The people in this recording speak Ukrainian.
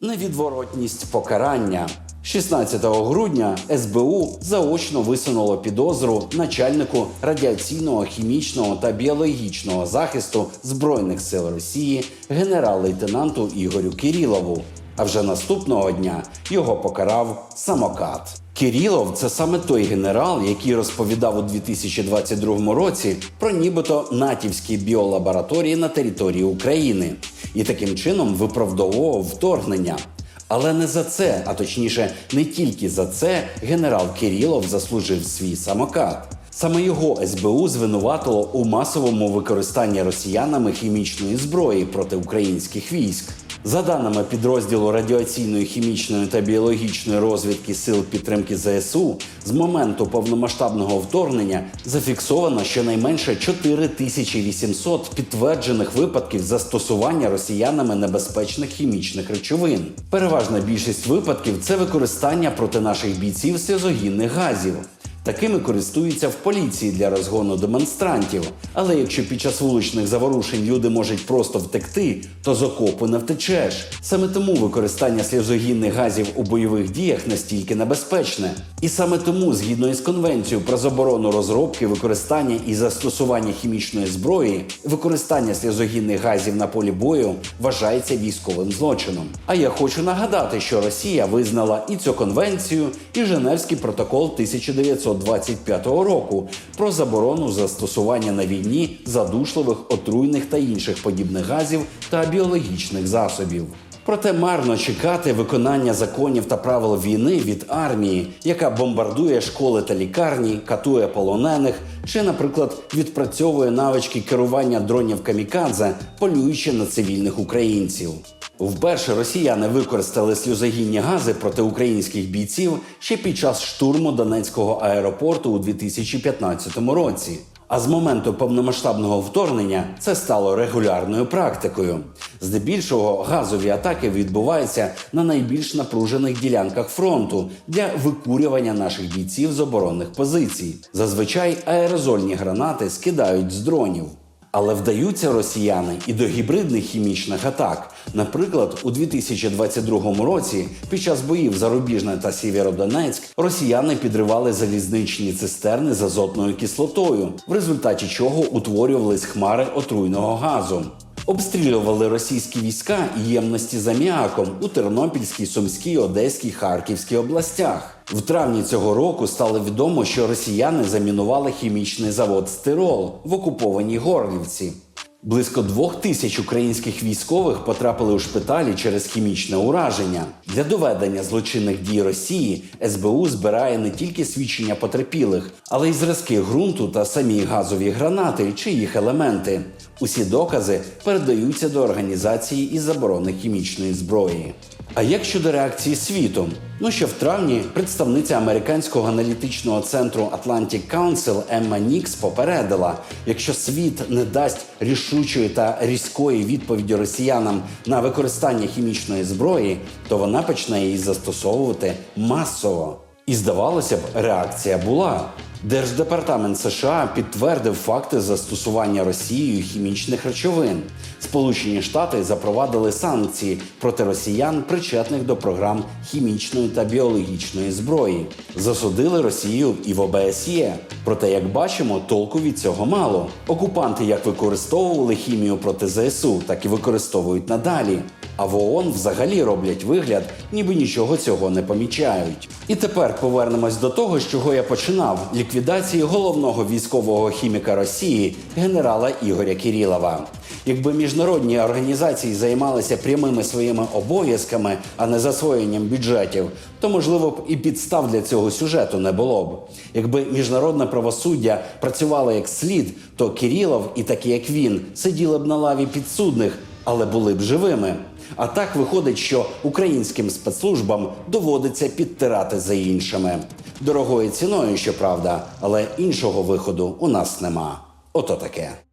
Невідворотність покарання. 16 грудня СБУ заочно висунуло підозру начальнику радіаційного, хімічного та біологічного захисту Збройних сил Росії генерал-лейтенанту Ігорю Кирилову. А вже наступного дня його покарав самокат. Кирилов це саме той генерал, який розповідав у 2022 році про нібито натівські біолабораторії на території України і таким чином виправдовував вторгнення. Але не за це, а точніше, не тільки за це генерал Кирилов заслужив свій самокат. Саме його СБУ звинуватило у масовому використанні росіянами хімічної зброї проти українських військ. За даними підрозділу радіаційної, хімічної та біологічної розвідки сил підтримки ЗСУ, з моменту повномасштабного вторгнення зафіксовано щонайменше 4800 підтверджених випадків застосування росіянами небезпечних хімічних речовин. Переважна більшість випадків це використання проти наших бійців сльозогінних газів. Такими користуються в поліції для розгону демонстрантів. Але якщо під час вуличних заворушень люди можуть просто втекти, то з окопу не втечеш. Саме тому використання сльозогінних газів у бойових діях настільки небезпечне. І саме тому, згідно із конвенцією про заборону розробки, використання і застосування хімічної зброї, використання сльозогінних газів на полі бою вважається військовим злочином. А я хочу нагадати, що Росія визнала і цю конвенцію, і Женевський протокол 1925 року про заборону застосування на війні задушливих, отруйних та інших подібних газів та біологічних засобів. Проте марно чекати виконання законів та правил війни від армії, яка бомбардує школи та лікарні, катує полонених, чи, наприклад, відпрацьовує навички керування дронів камікадзе, полюючи на цивільних українців. Вперше росіяни використали сльозогінні гази проти українських бійців ще під час штурму Донецького аеропорту у 2015 році. А з моменту повномасштабного вторгнення це стало регулярною практикою. Здебільшого газові атаки відбуваються на найбільш напружених ділянках фронту для викурювання наших бійців з оборонних позицій. Зазвичай аерозольні гранати скидають з дронів. Але вдаються росіяни і до гібридних хімічних атак. Наприклад, у 2022 році під час боїв за Рубіжне та Сєвєродонецьк росіяни підривали залізничні цистерни з азотною кислотою, в результаті чого утворювались хмари отруйного газу. Обстрілювали російські війська і ємності з аміаком у Тернопільській, Сумській, Одеській, Харківській областях. В травні цього року стало відомо, що росіяни замінували хімічний завод Стирол в окупованій Горлівці. Близько двох тисяч українських військових потрапили у шпиталі через хімічне ураження. Для доведення злочинних дій Росії СБУ збирає не тільки свідчення потерпілих, але й зразки ґрунту та самі газові гранати чи їх елементи. Усі докази передаються до організації із заборони хімічної зброї. А як щодо реакції світу? Ну що в травні представниця американського аналітичного центру Atlantic Council Емма Нікс попередила, якщо світ не дасть рішучої та різкої відповіді росіянам на використання хімічної зброї, то вона почне її застосовувати масово. І здавалося б, реакція була. Держдепартамент США підтвердив факти застосування Росією хімічних речовин. Сполучені Штати запровадили санкції проти росіян, причетних до програм хімічної та біологічної зброї. Засудили Росію і в ОБСЄ. Проте, як бачимо, толку від цього мало. Окупанти як використовували хімію проти ЗСУ, так і використовують надалі. А в ООН взагалі роблять вигляд, ніби нічого цього не помічають. І тепер повернемось до того, з чого я починав: ліквідації головного військового хіміка Росії генерала Ігоря Кірілова. Якби міжнародні організації займалися прямими своїми обов'язками, а не засвоєнням бюджетів, то можливо б і підстав для цього сюжету не було б. Якби міжнародне правосуддя працювало як слід, то Кірілов і такі як він сиділи б на лаві підсудних, але були б живими. А так виходить, що українським спецслужбам доводиться підтирати за іншими. Дорогою ціною, щоправда, але іншого виходу у нас нема. Ото таке.